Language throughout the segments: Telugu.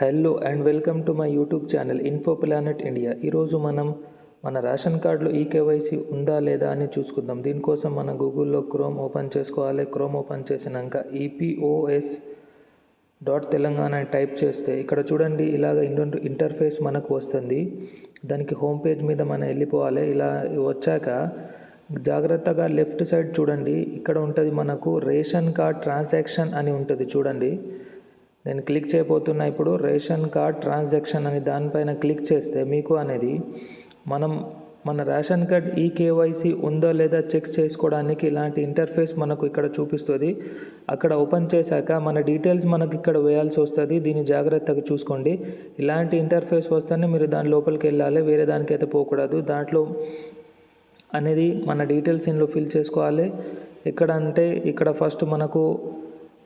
Hello and welcome to my YouTube channel Info Planet India ఈరోజు మనం మన రేషన్ కార్డులో ఈ కేవైసీ ఉందా లేదా అని చూసుకుందాం. దీనికోసం మన గూగుల్లో క్రోమ్ ఓపెన్ చేసుకోవాలి. క్రోమ్ ఓపెన్ చేసినాక ఈపీఓఎస్ డాట్ తెలంగాణ అని టైప్ చేస్తే ఇక్కడ చూడండి ఇలాగ ఇంటర్ ఇంటర్ఫేస్ మనకు వస్తుంది. దానికి హోమ్ పేజ్ మీద మనం వెళ్ళిపోవాలి. ఇలా వచ్చాక జాగ్రత్తగా లెఫ్ట్ సైడ్ చూడండి. ఇక్కడ ఉంటుంది మనకు రేషన్ కార్డ్ ట్రాన్సాక్షన్ అని ఉంటుంది చూడండి. నేను క్లిక్ చేయబోతున్నా ఇప్పుడు రేషన్ కార్డ్ ట్రాన్సాక్షన్ అని దానిపైన క్లిక్ చేస్తే మీకు అనేది మనం మన రేషన్ కార్డ్ ఈ కేవైసీ ఉందా లేదా చెక్ చేసుకోవడానికి ఇలాంటి ఇంటర్ఫేస్ మనకు ఇక్కడ చూపిస్తుంది. అక్కడ ఓపెన్ చేశాక మన డీటెయిల్స్ మనకి ఇక్కడ వేయాల్సి వస్తుంది. దీన్ని జాగ్రత్తగా చూసుకోండి. ఇలాంటి ఇంటర్ఫేస్ వస్తేనే మీరు దాని లోపలికి వెళ్ళాలి. వేరే దానికైతే పోకూడదు. దాంట్లో అనేది మన డీటెయిల్స్ ఇందులో ఫిల్ చేసుకోవాలి. ఎక్కడ అంటే ఇక్కడ ఫస్ట్ మనకు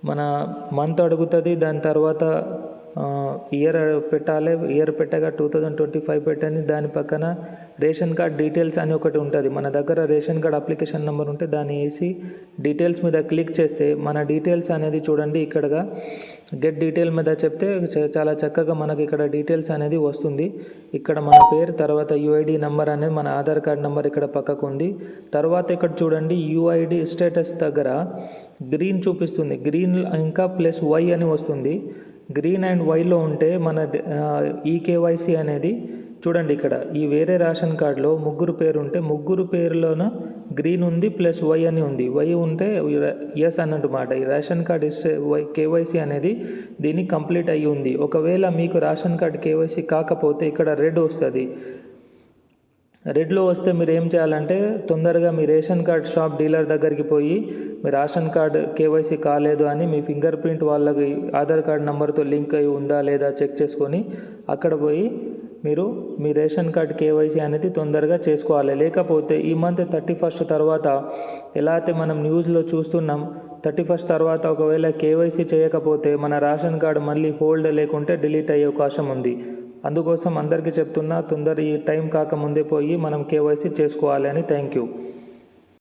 మన మంత్ అడుగుతుంది దాని తర్వాత ఇయర్ పెట్టాలి ఇయర్ పెట్టగా టూ థౌజండ్ ట్వంటీ ఫైవ్ పెట్టని దాని పక్కన రేషన్ కార్డ్ డీటెయిల్స్ అని ఒకటి ఉంటుంది. మన దగ్గర రేషన్ కార్డ్ అప్లికేషన్ నెంబర్ ఉంటే దాన్ని వేసి డీటెయిల్స్ మీద క్లిక్ చేస్తే మన డీటెయిల్స్ అనేది చూడండి ఇక్కడగా గెట్ డీటెయిల్ మీద చెప్తే చ- చాలా చక్కగా మనకి ఇక్కడ డీటెయిల్స్ అనేది వస్తుంది. ఇక్కడ మన పేరు తర్వాత యుఐడి నెంబర్ అనేది మన ఆధార్ కార్డ్ నెంబర్ ఇక్కడ పక్కకు ఉంది. తర్వాత ఇక్కడ చూడండి యుఐడి స్టేటస్ దగ్గర గ్రీన్ చూపిస్తుంది. గ్రీన్ ఇంకా ప్లస్ వై అని వస్తుంది. గ్రీన్ అండ్ వైలో ఉంటే మన ఈ కేవైసీ అనేది చూడండి ఇక్కడ ఈ వేరే రేషన్ కార్డులో ముగ్గురు పేరు ఉంటే ముగ్గురు పేరులోన గ్రీన్ ఉంది ప్లస్ వై అని ఉంది. వై ఉంటే ఎస్ అన్నమాట ఈ రేషన్ కార్డ్ ఇస్తే వై కేవైసీ అనేది దీన్ని కంప్లీట్ అయ్యి ఉంది. ఒకవేళ మీకు రేషన్ కార్డ్ కేవైసీ కాకపోతే ఇక్కడ రెడ్ వస్తుంది. రెడ్లో వస్తే మీరు ఏం చేయాలంటే తొందరగా మీ రేషన్ కార్డ్ షాప్ డీలర్ దగ్గరికి పోయి మీ రేషన్ కార్డ్ కేవైసీ కాలేదు అని మీ ఫింగర్ ప్రింట్ వాళ్ళకి ఆధార్ కార్డ్ నెంబర్తో లింక్ అయి ఉందా లేదా చెక్ చేసుకొని అక్కడ పోయి మీరు మీ రేషన్ కార్డ్ కేవైసీ అనేది తొందరగా చేసుకోవాలి. లేకపోతే ఈ మంత్ థర్టీ ఫస్ట్ తర్వాత ఎలా అయితే మనం న్యూస్లో చూస్తున్నాం థర్టీ ఫస్ట్ తర్వాత ఒకవేళ కేవైసీ చేయకపోతే మన రేషన్ కార్డు మళ్ళీ హోల్డ్ లేకుంటే డిలీట్ అయ్యే అవకాశం ఉంది. అందుకోసం అందరికీ చెప్తున్నా తొందర ఈ టైం కాకముందే పోయి మనం కేవైసీ చేసుకోవాలి అని థ్యాంక్ యూ